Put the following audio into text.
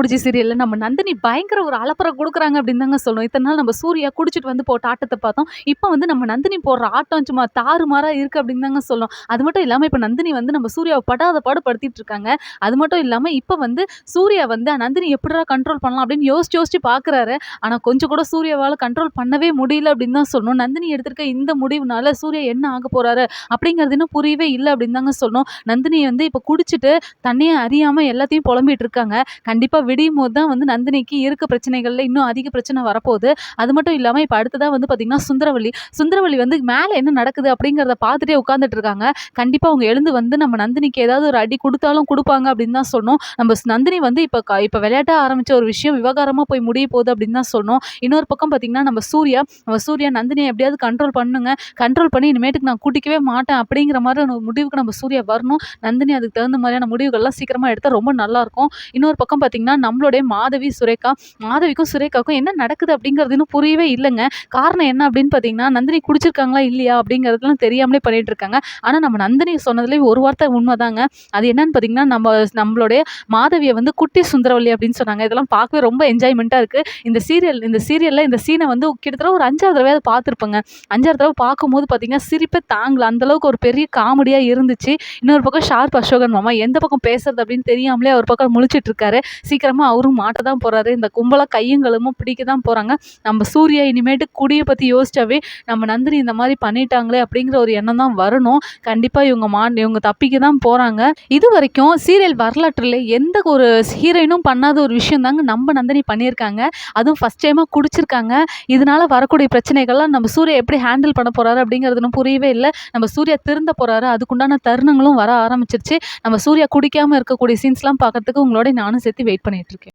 முடிச்சு சீரியலில் நம்ம நந்தினி பயங்கர ஒரு அலப்பறை கொடுக்குறாங்க அப்படின்னு தாங்க சொல்லணும். இத்தனை நாள் நம்ம சூர்யா குடிச்சிட்டு வந்து போட்ட ஆட்டத்தை பார்த்தோம். இப்போ வந்து நம்ம நந்தினி போடுற ஆட்டம் சும்மா தாறுமாறாக இருக்குது அப்படின்னு தாங்க சொல்லணும். அது மட்டும் இல்லாமல் இப்போ நந்தினி வந்து நம்ம சூர்யாவை படாத பாடு படுத்திட்டு இருக்காங்க. அது மட்டும் இல்லாமல் இப்போ வந்து சூர்யா வந்து நந்தினி எப்படிடா கண்ட்ரோல் பண்ணலாம் அப்படின்னு யோசிச்சு யோசிச்சு பார்க்குறாரு. ஆனால் கொஞ்சம் கூட சூர்யாவால் கண்ட்ரோல் பண்ணவே முடியல அப்படின்னு தான் சொல்லணும். நந்தினி எடுத்திருக்க இந்த முடிவுனால சூர்யா என்ன ஆக போகிறாரு அப்படிங்கிறது இன்னும் புரியவே இல்லை அப்படின்னு தாங்க சொல்லணும். நந்தினி வந்து இப்போ குடிச்சிட்டு தண்ணியை அறியாமல் எல்லாத்தையும் புலம்பிட்டு இருக்காங்க. விடியும் போது தான் வந்து நந்தினிக்கு இருக்க பிரச்சனைகள்ல இன்னும் அதிக பிரச்சனை வரப்போகுது. அது மட்டும் இல்லாம இப்ப அடுத்ததாக வந்து பார்த்தீங்கன்னா, சுந்தரவள்ளி சுந்தரவள்ளி வந்து மேல என்ன நடக்குது அப்படிங்கிறத பார்த்துட்டே உட்கார்ந்துட்டு இருக்காங்க. கண்டிப்பா அவங்க எழுந்து வந்து நம்ம நந்தினிக்கு ஏதாவது ஒரு அடி கொடுத்தாலும் கொடுப்பாங்க அப்படின்னு தான் சொன்னோம் நம்ம நந்தினி வந்து இப்ப இப்போ இப்ப ஆரம்பித்த ஆரம்பிச்ச ஒரு விஷயம் விவகாரமா போய் முடிய போகுது அப்படின்னு தான் சொன்னோம் இன்னொரு பக்கம் பார்த்தீங்கன்னா, நம்ம சூர்யா நம்ம சூர்யா நந்தினிய எப்படியாவது கண்ட்ரோல் பண்ணுங்க. கண்ட்ரோல் பண்ணி இனிமேட்டுக்கு நான் கூட்டிக்கவே மாட்டேன் அப்படிங்கிற மாதிரி ஒரு முடிவுக்கு நம்ம சூர்யா வரணும். நந்தினி அதுக்கு தகுந்த மாதிரியான முடிவுகள்லாம் சீக்கிரமா எடுத்தா ரொம்ப நல்லாயிருக்கும். இன்னொரு பக்கம் பார்த்தீங்கன்னா, நம்மளுடைய மாதவி, சுரேகா. மாதவிக்கும், சுரேகாவுக்கும் என்ன நடக்குது அப்படிங்கிறது இன்னும் புரியவே இல்லைங்க காரணம் என்ன அப்படின்னு பார்த்தீங்கன்னா, நந்தினி குடிச்சிருக்காங்களா இல்லையா அப்படிங்கிறதெல்லாம் தெரியாமலே பண்ணிட்டு இருக்காங்க. ஆனால் நம்ம நந்தினி சொன்னதுலேயே ஒரு வார்த்தை உண்மைதாங்க அது என்னன்னு பார்த்தீங்கன்னா, நம்ம நம்மளுடைய மாதவியை வந்து குட்டி சுந்தரவல்லி அப்படின்னு சொன்னாங்க. இதெல்லாம் பார்க்கவே ரொம்ப என்ஜாய்மெண்ட்டாக இருக்குது இந்த சீரியல் இந்த சீரியலில் இந்த சீனை வந்து கிட்டத்தட்ட ஒரு 5வது தடவையாவது பார்த்துருப்பேங்க. அஞ்சாவது தடவை பார்க்கும்போது பார்த்தீங்கன்னா, சிரிப்பை தாங்கல. அந்த அளவுக்கு ஒரு பெரிய காமெடியாக இருந்துச்சு. இன்னொரு பக்கம் ஷார்ப் அசோகன் மாமா எந்த பக்கம் பேசுறது அப்படின்னு தெரியாமலே ஒரு பக்கம் முழிச்சிட்டு இருக்காரு. சீக்கிரமா அவரும் மாட்ட தான் போறாரு. இந்த கும்பலாக கையும் களவுமா பிடிக்க தான் போறாங்க. நம்ம சூர்யா இனிமேட்டு குடியை பத்தி யோசிச்சாவே, நம்ம நந்தினி இந்த மாதிரி பண்ணிட்டாங்களே அப்படிங்கிற ஒரு எண்ணம் தான் வரணும். கண்டிப்பா இவங்க மா இவங்க தப்பிக்க தான் போறாங்க. இதுவரைக்கும் சீரியல் வரலாற்றில் எந்த ஒரு ஹீரோயினும் பண்ணாத ஒரு விஷயம் தாங்க நம்ம நந்தினி பண்ணியிருக்காங்க. அதுவும் ஃபர்ஸ்ட் டைமா குடிச்சிருக்காங்க. இதனால வரக்கூடிய பிரச்சனைகள்லாம் நம்ம சூர்யா எப்படி ஹேண்டில் பண்ண போறாரு அப்படிங்கிறது இன்னும் புரியவே இல்லை நம்ம சூர்யா திருந்த போறாரு. அதுக்குண்டான தருணங்களும் வர ஆரம்பிச்சிருச்சு. நம்ம சூர்யா குடிக்காம இருக்கக்கூடிய சீன்ஸ்லாம் பார்க்கறதுக்கு உங்களோட நானும் சேர்த்து வெயிட் பண்ணி பண்ணிகிட்ருக்கேன்